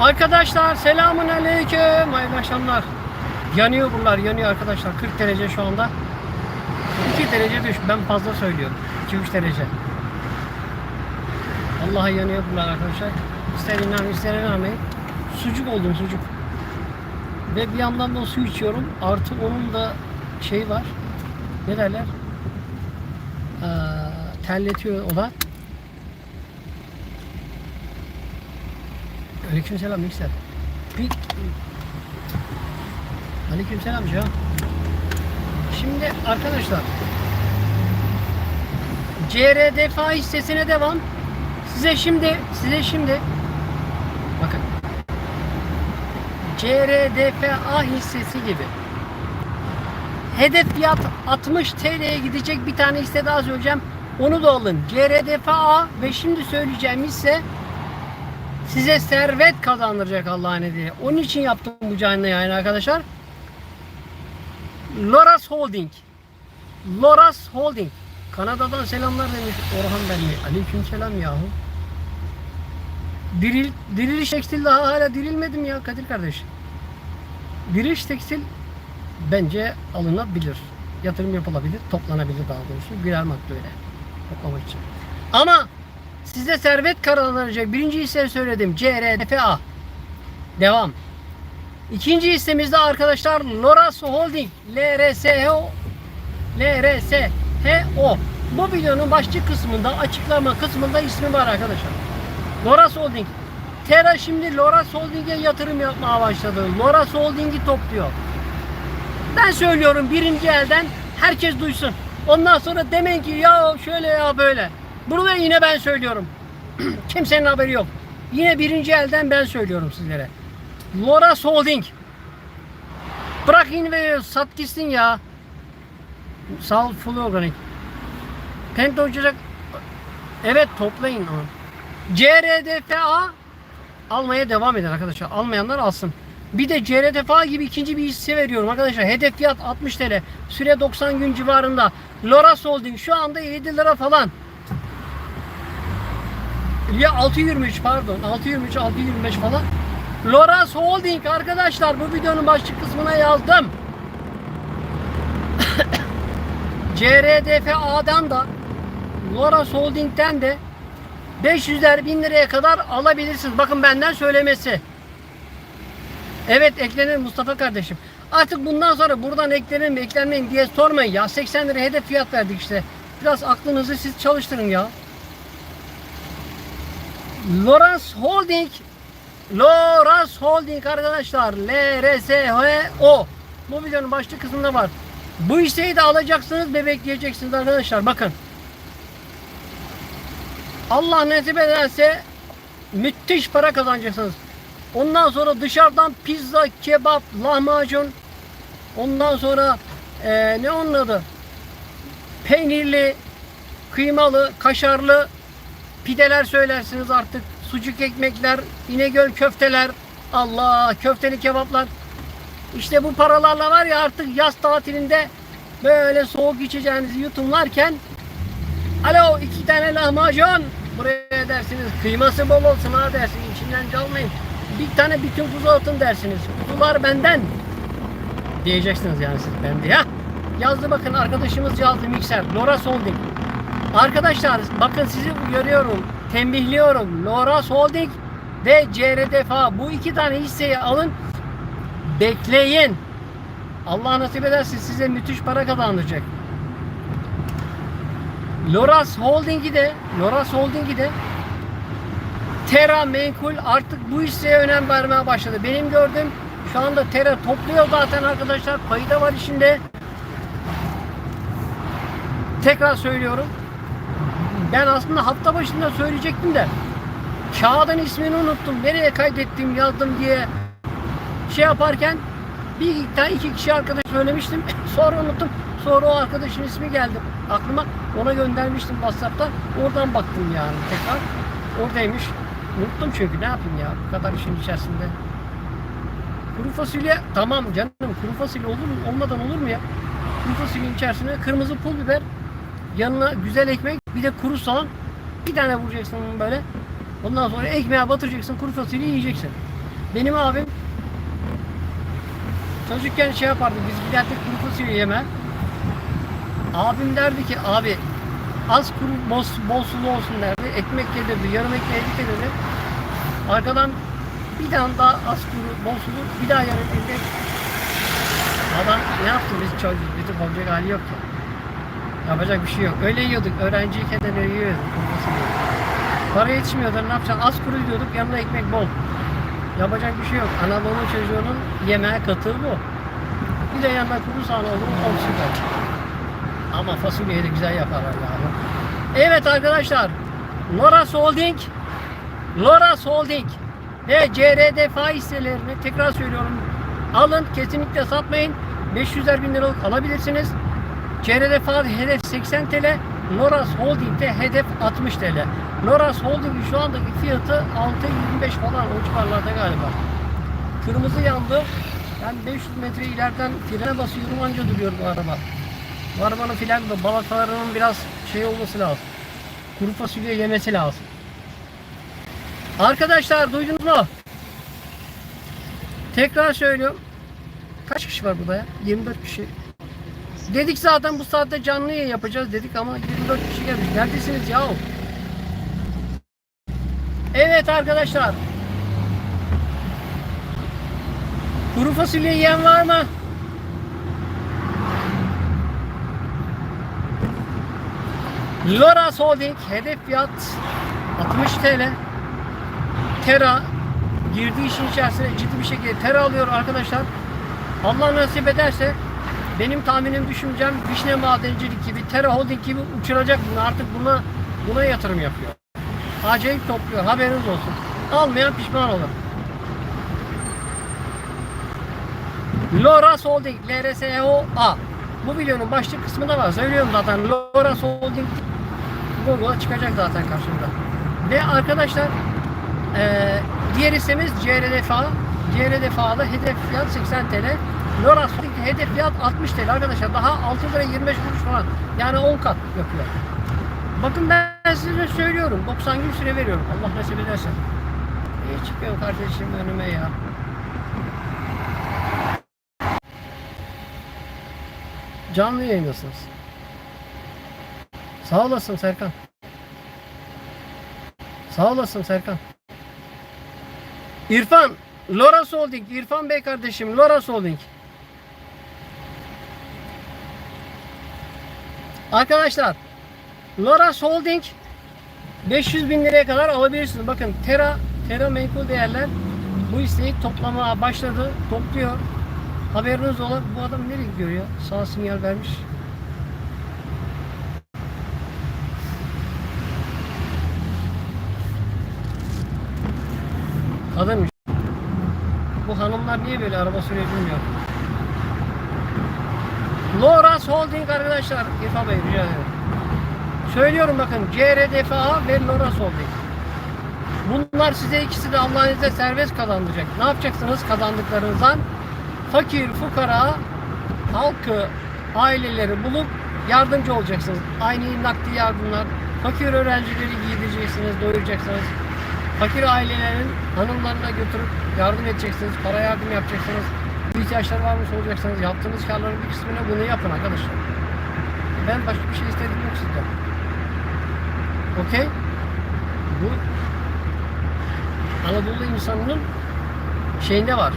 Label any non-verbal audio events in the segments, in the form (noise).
Arkadaşlar selamun aleyküm. Hayırlı akşamlar. Yanıyor bunlar yanıyor arkadaşlar. 40 derece şu anda. 2 derece düş. Ben fazla söylüyorum. 2-3 derece. Vallahi yanıyor bunlar arkadaşlar. İster inan ister inanmayın. Sucuk oldum sucuk. Ve bir yandan da su içiyorum. Artı onun da şey var. Ne derler? Ee, terletiyor o da. Aleykümselam mikser. Bir... Aleykümselam ya. Şimdi arkadaşlar CRDFA hissesine devam. Size şimdi size şimdi bakın CRDFA hissesi gibi hedef fiyat 60 TL'ye gidecek bir tane hisse daha söyleyeceğim. Onu da alın. CRDFA ve şimdi söyleyeceğim hisse size servet kazandıracak Allah'ın izniyle. Onun için yaptım bu canlı yayını arkadaşlar. Loras Holding. Loras Holding. Kanada'dan selamlar demiş Orhan Belli. Aleyküm selam yahu. Diril, diriliş tekstil daha hala dirilmedim ya Kadir kardeş. Diriliş tekstil bence alınabilir. Yatırım yapılabilir, toplanabilir daha doğrusu. Birer madde öyle. Toplamak için. Ama size servet kazandıracak birinci hisseyi söyledim. CRDFA. Devam. İkinci hissemizde arkadaşlar Loras Holding. LRSHO. LRSHO. Bu videonun başlık kısmında açıklama kısmında ismi var arkadaşlar. Loras Holding. Tera şimdi Loras Holding'e yatırım yapmaya başladı. Loras Holding'i topluyor. Ben söylüyorum birinci elden herkes duysun. Ondan sonra demeyin ki ya şöyle ya böyle. Bunu da yine ben söylüyorum. (clears throat) Kimsenin haberi yok. Yine birinci elden ben söylüyorum sizlere. Loras Holding. Bırak in ve sat gitsin ya. Sağ full organik. Penta uçacak. Evet toplayın onu. CRDFA almaya devam edin arkadaşlar. Almayanlar alsın. Bir de CRDFA gibi ikinci bir hisse veriyorum arkadaşlar. Hedef fiyat 60 TL. Süre 90 gün civarında. Loras Holding şu anda 7 lira falan. Ya 6.23 pardon. 6.23 6.25 falan. Loras Holding arkadaşlar bu videonun başlık kısmına yazdım. (coughs) CRDFA'dan da Loras Holding'den de 500'ler 1000 liraya kadar alabilirsiniz. Bakın benden söylemesi. Evet eklenir Mustafa kardeşim. Artık bundan sonra buradan eklenin mi eklenmeyin diye sormayın ya. 80 lira hedef fiyat verdik işte. Biraz aklınızı siz çalıştırın ya. Lawrence Holding Lawrence Holding arkadaşlar LRSHO Bu videonun başlık kısmında var. Bu hisseyi de alacaksınız ve bekleyeceksiniz arkadaşlar. Bakın. Allah nasip ederse müthiş para kazanacaksınız. Ondan sonra dışarıdan pizza, kebap, lahmacun. Ondan sonra eee, ne onun adı? Peynirli, kıymalı, kaşarlı pideler söylersiniz artık. Sucuk ekmekler, İnegöl köfteler. Allah köfteli kebaplar. İşte bu paralarla var ya artık yaz tatilinde böyle soğuk içeceğinizi yutumlarken Alo iki tane lahmacun buraya dersiniz. Kıyması bol olsun ha dersiniz. İçinden çalmayın. Bir tane bütün kuzu atın dersiniz. Kuzular benden. Diyeceksiniz yani siz ben diye. Yazdı bakın arkadaşımız yazdı mikser. Loras Holding. Arkadaşlar bakın sizi uyarıyorum. Tembihliyorum. Loras Holding ve CRDFA bu iki tane hisseyi alın. Bekleyin. Allah nasip ederse size müthiş para kazandıracak. Loras Holding'i de Loras Holding'i de Terra Menkul artık bu hisseye önem vermeye başladı. Benim gördüğüm şu anda Terra topluyor zaten arkadaşlar. Payı da var içinde. Tekrar söylüyorum. Ben aslında hafta başında söyleyecektim de kağıdın ismini unuttum. Nereye kaydettim yazdım diye şey yaparken bir tane iki kişi arkadaş söylemiştim. (laughs) Sonra unuttum. Sonra o arkadaşın ismi geldi aklıma. Ona göndermiştim WhatsApp'ta. Oradan baktım yani tekrar. Oradaymış. Unuttum çünkü ne yapayım ya bu kadar işin içerisinde. Kuru fasulye tamam canım kuru fasulye olur mu? Olmadan olur mu ya? Kuru fasulyenin içerisine kırmızı pul biber, yanına güzel ekmek, bir de kuru soğan. Bir tane vuracaksın böyle. Ondan sonra ekmeğe batıracaksın, kuru fasulyeyi yiyeceksin. Benim abim çocukken şey yapardı. Biz giderdik kuru fasulye yeme. Abim derdi ki abi az kuru bol, bol sulu olsun derdi. Ekmek gelirdi. Yarım ekmeğe gelirdi. Arkadan bir tane daha az kuru bol sulu bir daha yarım ekmek. Adam ne yaptı biz çocuğuz. Bizim olacak hali yok ya. Yapacak bir şey yok. Öyle yiyorduk. Öğrenciyken de öyle yiyorduk. Para yetişmiyordu. Ne yapacaksın? Az kuru yiyorduk. Yanına ekmek bol. Yapacak bir şey yok. Anadolu çocuğunun yemeğe katı bu. Bir de yanına kuru soğan olur. O süper. Ama fasulyeyi de güzel yaparlar ya. Evet arkadaşlar. Loras Holding Loras Holding ve CRD faiz hisselerini tekrar söylüyorum. Alın kesinlikle satmayın. 500'er bin liralık alabilirsiniz. CRD faiz hedef 80 TL. Loras Holding'de hedef 60 TL. Loras Holding'in şu andaki fiyatı 6.25 falan o civarlarda galiba. Kırmızı yandı. Ben 500 metre ileriden frene basıyorum anca duruyor bu araba. Bu arabanın fren balatalarının biraz şey olması lazım. Kuru fasulye yemesi lazım. Arkadaşlar duydunuz mu? Tekrar söylüyorum. Kaç kişi var burada ya? 24 kişi. Dedik zaten bu saatte canlı yayın yapacağız dedik ama 24 kişi gelmiş. Neredesiniz ya? Evet arkadaşlar. Kuru fasulye yiyen var mı? Loras Holding hedef fiyat 60 TL. Tera girdiği işin içerisine ciddi bir şekilde tera alıyor arkadaşlar. Allah nasip ederse benim tahminim düşüncem Vişne Madencilik gibi Tera Holding gibi uçuracak bunu artık buna buna yatırım yapıyor. Acayip topluyor haberiniz olsun. Almayan pişman olur. Loras Holding LRSO-A Bu videonun başlık kısmında var. Söylüyorum zaten. Loras Holding Google'a çıkacak zaten karşımda. Ve arkadaşlar eee diğer hissemiz CRDFA. CRDFA'da hedef fiyat 80 TL. Loras Holding hedef fiyat 60 TL arkadaşlar. Daha 6 lira 25 kuruş falan. Yani 10 kat yapıyor. Bakın ben size söylüyorum. 90 gün süre veriyorum. Allah nasip ederse. İyi çıkıyor kardeşim önüme ya. Canlı yayındasınız. Sağ olasın Serkan. Sağ olasın Serkan. İrfan, Loras Holding, İrfan Bey kardeşim, Loras Holding. Arkadaşlar, Loras Holding 500 bin liraya kadar alabilirsiniz. Bakın Tera, Tera menkul değerler bu isteği toplamaya başladı, topluyor. Haberiniz olan bu adam nereye gidiyor ya? Sağ sinyal vermiş. Kadınmış. Bu hanımlar niye böyle araba sürüyor bilmiyorum. Loras Holding arkadaşlar. İrfan Bey rica. Söylüyorum bakın CRDFA ve Loras Holding. Bunlar size ikisi de Allah'ın izniyle serbest kazandıracak. Ne yapacaksınız kazandıklarınızdan? Fakir, fukara, halkı, aileleri bulup yardımcı olacaksınız. Aynı nakdi yardımlar. Fakir öğrencileri giydireceksiniz, doyuracaksınız. Fakir ailelerin hanımlarına götürüp yardım edeceksiniz. Para yardım yapacaksınız. Bir ihtiyaçları varmış olacaksınız. Yaptığınız karların bir kısmını bunu yapın arkadaşlar. Ben başka bir şey istedim yok sizden. Okey? Bu Anadolu insanının şeyinde var.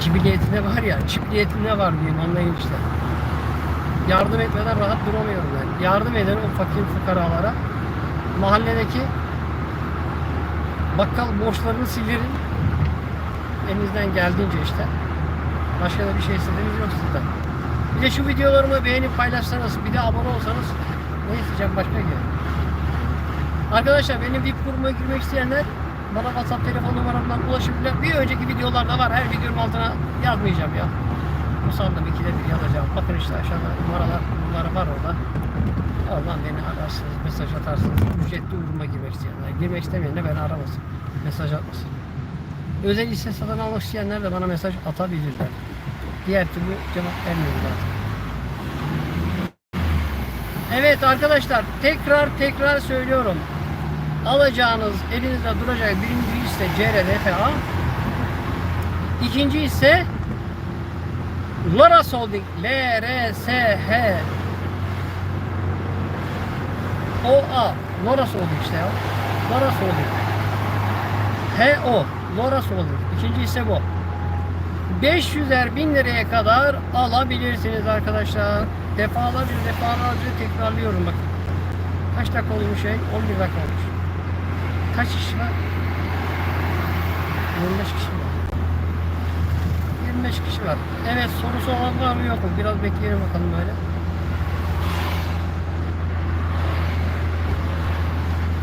Cibiliyetinde var ya, cibiliyetinde var diyeyim anlayın işte. Yardım etmeden rahat duramıyorum ben. Yardım eden o fakir fukaralara mahalledeki bakkal borçlarını silirin. Elinizden geldiğince işte. Başka da bir şey istediğiniz yok sizden. Bir de şu videolarımı beğenip paylaşsanız, bir de abone olsanız ne isteyeceğim başka ki? Arkadaşlar benim VIP grubuma girmek isteyenler bana WhatsApp telefon numaramdan ulaşabilirler. Bir önceki videolarda var. Her videonun altına yazmayacağım ya. Bu sandım ikide bir yazacağım. Bakın işte aşağıda numaralar, numara var orada. Oradan beni ararsınız, mesaj atarsınız. Ücretli grubuma girmek isteyenler. Girmek istemeyen de beni aramasın. Mesaj atmasın. Özel hisse satın almak isteyenler de bana mesaj atabilirler. Diğer türlü cevap vermiyorum zaten. Evet arkadaşlar tekrar tekrar söylüyorum. alacağınız elinizde duracak birinci hisse CRDFA. İkinci ise Loras Holding LRSH OA Loras Holding işte ya. Loras Holding HO Loras Holding. İkinci ise bu. 500'er bin liraya kadar alabilirsiniz arkadaşlar. Defalarca defalarca tekrarlıyorum bakın. Kaç dakika olmuş şey? 11 dakika olmuş. Kaç kişi var? 25 kişi var. 25 kişi var. Evet sorusu olan var mı yok mu? Biraz bekleyelim bakalım böyle.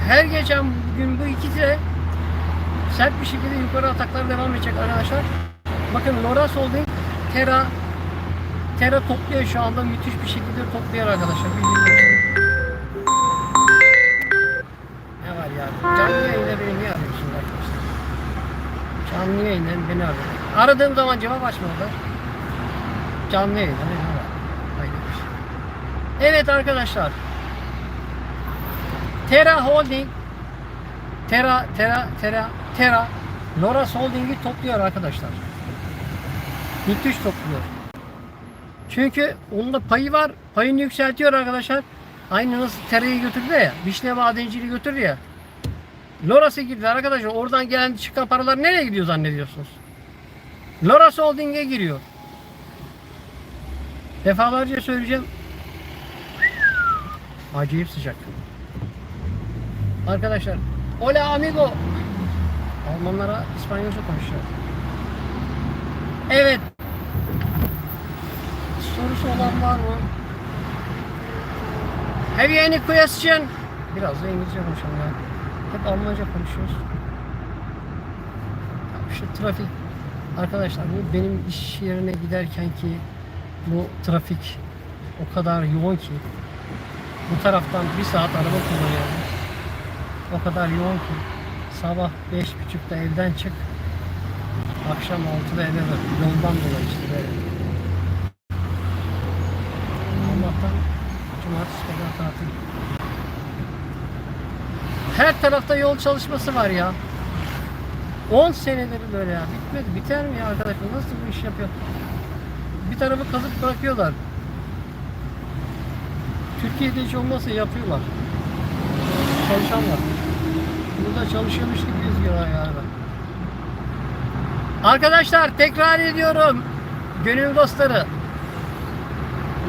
Her geçen gün bu ikisi de sert bir şekilde yukarı ataklar devam edecek arkadaşlar. Bakın Loras Holding Terra Terra topluyor şu anda müthiş bir şekilde topluyor arkadaşlar. Ne var ya? Canlı yayında beni niye arıyorsun arkadaşlar? Canlı yayında beni arıyor. Aradığım zaman cevap açmadılar. Canlı bir şey. Evet arkadaşlar. Terra Holding Terra, Terra, Terra, Terra Loras Holding'i topluyor arkadaşlar. Müthiş topluyor. Çünkü onda payı var. Payını yükseltiyor arkadaşlar. Aynı nasıl Terra'yı götürdü ya. Vişne madenciliği götürdü ya. Loras'a girdi arkadaşlar. Oradan gelen çıkan paralar nereye gidiyor zannediyorsunuz? Loras Holding'e giriyor. Defalarca söyleyeceğim. Acayip sıcak. Arkadaşlar. Hola amigo. Almanlara İspanyolca konuşuyor. Evet. Sorusu olan var mı? Have you any question? Biraz da İngilizce konuşalım ya. Hep Almanca konuşuyoruz. Ya Şu trafik. Arkadaşlar bu benim iş yerine giderken ki bu trafik o kadar yoğun ki bu taraftan bir saat araba kullanıyorum. O kadar yoğun ki sabah beş buçukta evden çık akşam 6'da eve var. Yoldan dolayı işte böyle. Allah'tan cumartesi kadar tatil. Her tarafta yol çalışması var ya. 10 senedir böyle ya. Bitmedi. Biter mi ya arkadaşlar? Nasıl bu iş yapıyor? Bir tarafı kazıp bırakıyorlar. Türkiye'de hiç olmazsa yapıyorlar. Çalışanlar. Burada çalışıyormuş gibi gözüküyorlar galiba. Arkadaşlar tekrar ediyorum. Gönül dostları.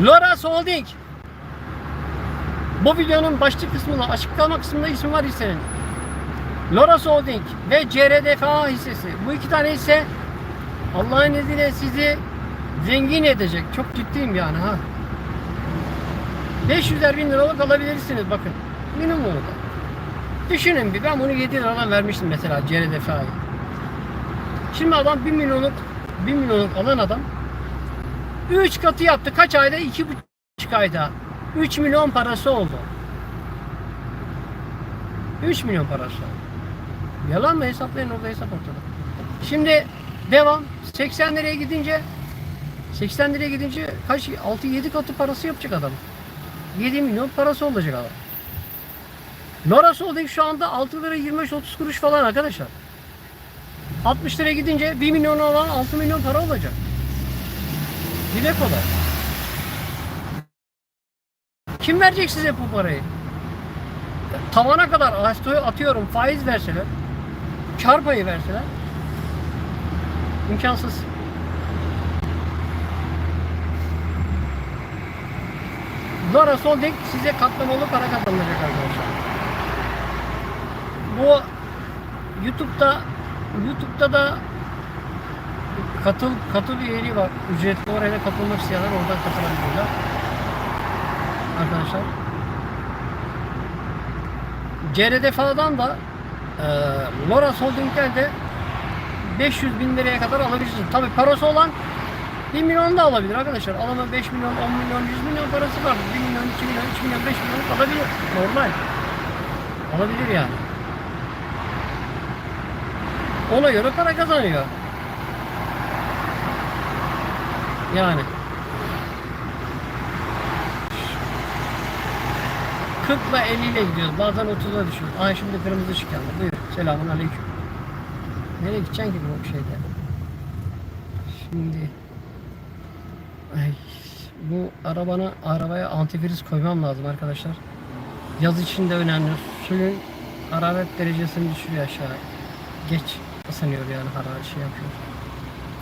Loras Holding. Bu videonun başlık kısmında, açıklama kısmında isim var hissenin. Loras Holding ve CRDFA hissesi. Bu iki tane hisse Allah'ın izniyle sizi zengin edecek. Çok ciddiyim yani ha. 500'er bin liralık alabilirsiniz bakın. Minimum da. Düşünün bir ben bunu 7 liradan vermiştim mesela CRDFA'yı. Şimdi adam 1 milyonluk 1 milyonluk alan adam 3 katı yaptı. Kaç ayda? 2,5 ayda. 3 milyon parası oldu. 3 milyon parası. Yalan mı hesaplayın orada hesap ortada. Şimdi devam. 80 liraya gidince 80 liraya gidince kaç 6-7 katı parası yapacak adam. 7 milyon parası olacak adam. Loras Holding şu anda 6 lira 25-30 kuruş falan arkadaşlar. 60 liraya gidince 1 milyon olan 6 milyon para olacak. Dile kolay. Kim verecek size bu parayı? Tavana kadar atıyorum faiz verseler, kar payı verseler imkansız. Loras Holding size katlamalı para kazandıracak arkadaşlar. Bu YouTube'da YouTube'da da katıl katıl üyeliği var. Ücretli oraya da katılmak isteyenler oradan katılabilirler. Arkadaşlar. CRDFA'dan da e, Loras Holding'den de 500 bin liraya kadar alabilirsiniz. Tabi parası olan 1 milyon da alabilir arkadaşlar. Alama 5 milyon, 10 milyon, 100 milyon parası var. 1 milyon, 2 milyon, 3 milyon, 5 milyon alabilir. Normal. Alabilir yani. Ona göre para kazanıyor. Yani. 40 ile 50 ile gidiyoruz. Bazen 30'a düşüyoruz. Aha şimdi kırmızı ışık yandı. Buyur. Selamun aleyküm. Nereye gideceksin ki bu şeyde? Şimdi Ay, bu arabana arabaya antifriz koymam lazım arkadaşlar. Yaz için de önemli. Suyun hararet derecesini düşürüyor aşağı. Geç ısınıyor yani hararet şey yapıyor.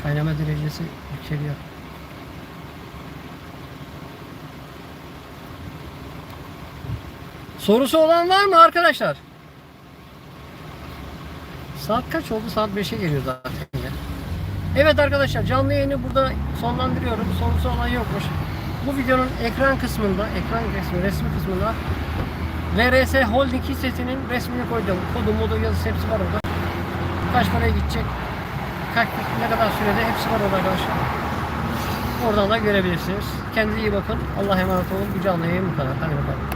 Kaynama derecesi yükseliyor. Sorusu olan var mı arkadaşlar? Saat kaç oldu? Saat 5'e geliyor zaten ya. Evet arkadaşlar canlı yayını burada sonlandırıyorum. Sorusu olan yokmuş. Bu videonun ekran kısmında, ekran resmi, resmi kısmında VRS Holding hissesinin resmini koydum. Kodu, modu, yazısı hepsi var orada. Kaç paraya gidecek, kaç, ne kadar sürede hepsi var orada arkadaşlar. Oradan da görebilirsiniz. Kendinize iyi bakın. Allah'a emanet olun. Bu canlı yayın bu kadar. Hadi bakalım.